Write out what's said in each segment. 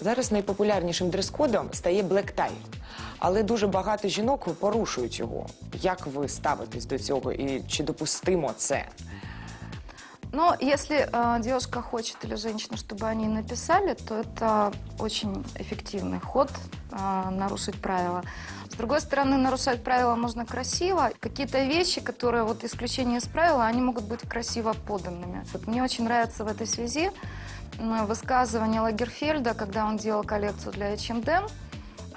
Зараз найпопулярнішим дрес-кодом стає black tie. Але дуже багато жінок порушують його. Як ви ставитесь до цього і чи допустимо це? Но если э, девушка хочет или женщина, чтобы они написали, то это очень эффективный ход э, нарушить правила. С другой стороны, нарушать правила можно красиво. Какие-то вещи, которые вот исключение из правила, они могут быть красиво поданными. Вот мне очень нравится в этой связи м, высказывание Лагерфельда, когда он делал коллекцию для H&M,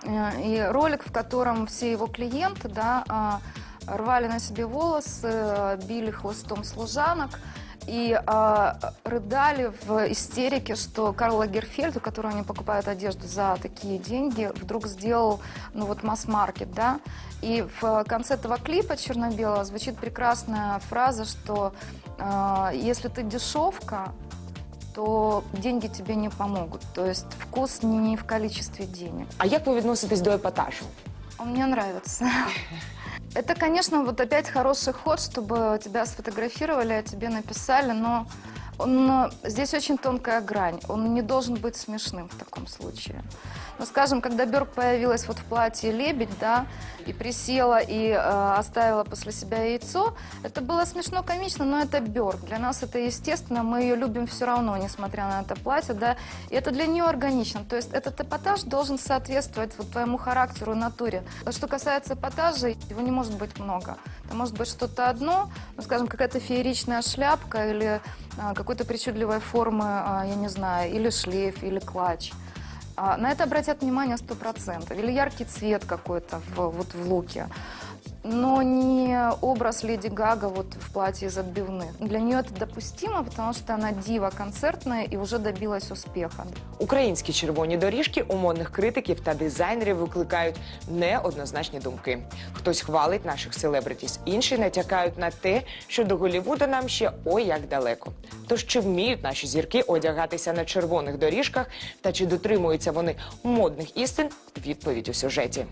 и ролик, в котором все его клиенты да, а, рвали на себе волосы, били хвостом служанок и а, рыдали в истерике, что Карл Лагерфельд, у которого они покупают одежду за такие деньги, вдруг сделал ну вот масс-маркет, да. И в конце этого клипа черно-белого звучит прекрасная фраза, что а, если ты дешевка, то деньги тебе не помогут. То есть вкус не в количестве денег. А як ви відноситесь до епатажу? Он Мне нравится. Это, конечно, вот опять хороший ход, чтобы тебя сфотографировали, о тебе написали, но он, э, здесь очень тонкая грань. Он не должен быть смешным в таком случае. Ну, скажем, когда Бёрк появилась вот в платье лебедь, да, и присела и э, оставила после себя яйцо, это было смешно, комично, но это Бёрк. Для нас это естественно, мы ее любим все равно, несмотря на это платье, да, и это для нее органично. То есть этот эпатаж должен соответствовать вот твоему характеру натуре. А Что касается эпатажа, его не может быть много. Это может быть что-то одно, ну, скажем, какая-то фееричная шляпка или какой-то причудливой формы, а, я не знаю, или шлейф, или клатч. А, На это обратят внимание 100%. Или яркий цвет какой-то в, вот в луке. Но не образ Леди Гага вот в платье из отбивных. Для нее это допустимо, потому что она дива концертная и уже добилась успеха. Українські червоні доріжки у модних критиків та дизайнерів викликають неоднозначні думки. Хтось хвалить наших селебритіс, інші натякають на те, що до Голлівуда нам ще ой як далеко. Тож чи вміють наші зірки одягатися на червоних доріжках та чи дотримуються вони модних істин? Відповідь у сюжеті.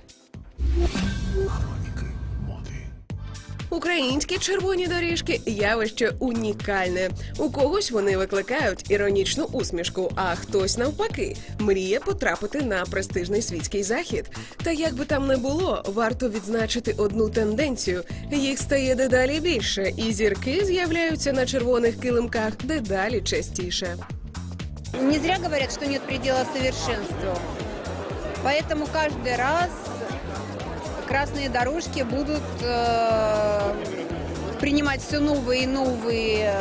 Українські червоні доріжки явище унікальне. У когось вони викликають іронічну усмішку, а хтось навпаки мріє потрапити на престижний світський захід. Та як би там не було, варто відзначити одну тенденцію: їх стає дедалі більше, і зірки з'являються на червоних килимках дедалі частіше. Не зря говорят, что нет предела совершенству. Поэтому каждый раз красные дорожки будут э, принимать все новые и новые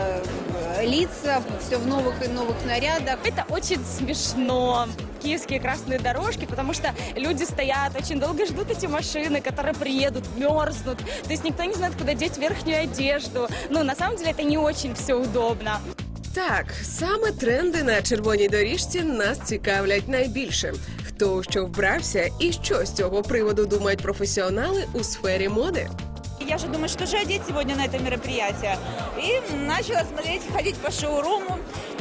э, лица, все в новых и новых нарядах. Это очень смешно. Киевские красные дорожки, потому что люди стоят, очень долго ждут эти машины, которые приедут, мерзнут. То есть никто не знает, куда деть верхнюю одежду. Ну, на самом деле, это не очень все удобно. Так, саме тренди на червоній доріжці нас цікавлять найбільше. Хто у що вбрався і що з цього приводу думають професіонали у сфері моди. Я же думаю, что же одеть сегодня на это мероприятие. И начала смотреть, ходить по шоуруму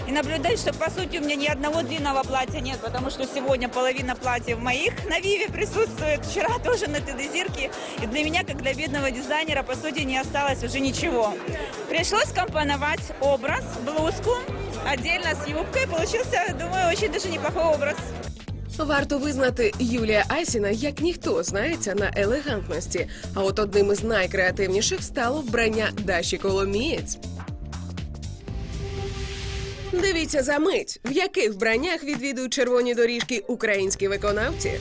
и наблюдать, что по сути у меня ни одного длинного платья нет, потому что сегодня половина платьев моих на Виве присутствует, вчера тоже на Тедезирке. И для меня, как для бедного дизайнера, по сути не осталось уже ничего. Пришлось компоновать образ, блузку отдельно с юбкой. Получился, думаю, очень даже неплохой образ. Варто визнати, Юлія Айсіна як ніхто знається на елегантності. А от одним із найкреативніших стало вбрання Даші Коломієць. Дивіться за мить, в яких вбраннях відвідують червоні доріжки українські виконавці.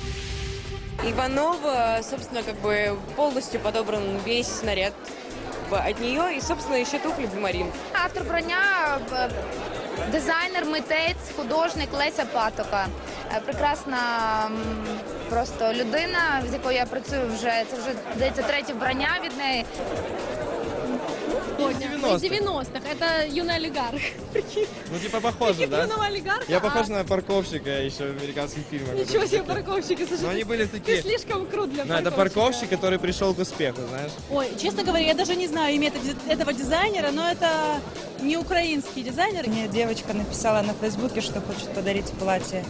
Иванов, э, собственно, как бы полностью подобран весь снаряд в- от нее и, собственно, еще туфли Блюмарин. Автор броня дизайнер, митець, художник Леся Патока. Е, Прекрасна просто людина, з якою я працюю вже це вже здається третє вбрання від неї. В 90-х. Это юный олигарх. Ну, типа похоже, да? Юного олигарха. Я а похож на парковщика еще в американских фильмах. Ничего себе Такие. парковщики. Слушай, Но они были ты такие... слишком крут для Ну, это парковщик, который пришел к успеху, знаешь? Ой, честно говоря, я даже не знаю имя это- этого дизайнера, но это не украинский дизайнер. Мне девочка написала на Фейсбуке, что хочет подарить платье.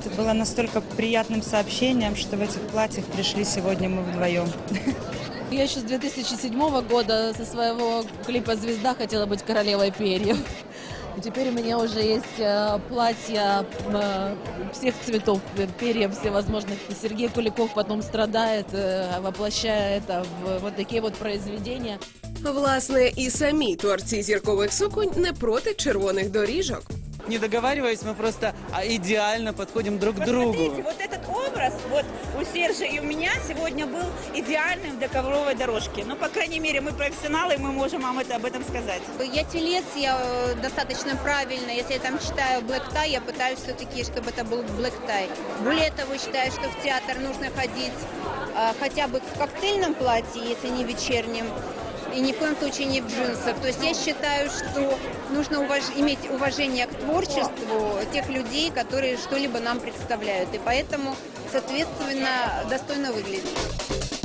Это было настолько приятным сообщением, что в этих платьях пришли сегодня мы вдвоем. Я еще с 2007 года со своего клипа «Звезда» хотела быть королевой перьев. И теперь у меня уже есть э, платья э, всех цветов, э, перья всевозможных. И Сергей Куликов потом страдает, э, воплощая это в вот такие вот произведения. Власне, і самі творці зіркових суконь не проти червоних доріжок. Не договариваясь, мы просто а, идеально подходим друг к другу. Посмотрите, вот этот образ вот у Сержа и у меня сегодня был идеальным для ковровой дорожки. Ну, по крайней мере, мы профессионалы, и мы можем вам это об этом сказать. Я телец, я э, достаточно правильно. Если я там читаю black tie, я пытаюсь все-таки, чтобы это был black tie. Более того, считаю, что в театр нужно ходить а, хотя бы в коктейльном платье, если не вечернем, и ни в коем случае не в джинсах. То есть я считаю, что нужно уваж- иметь уважение к творчеству тех людей, которые что-либо нам представляют. И поэтому, соответственно, достойно выглядеть.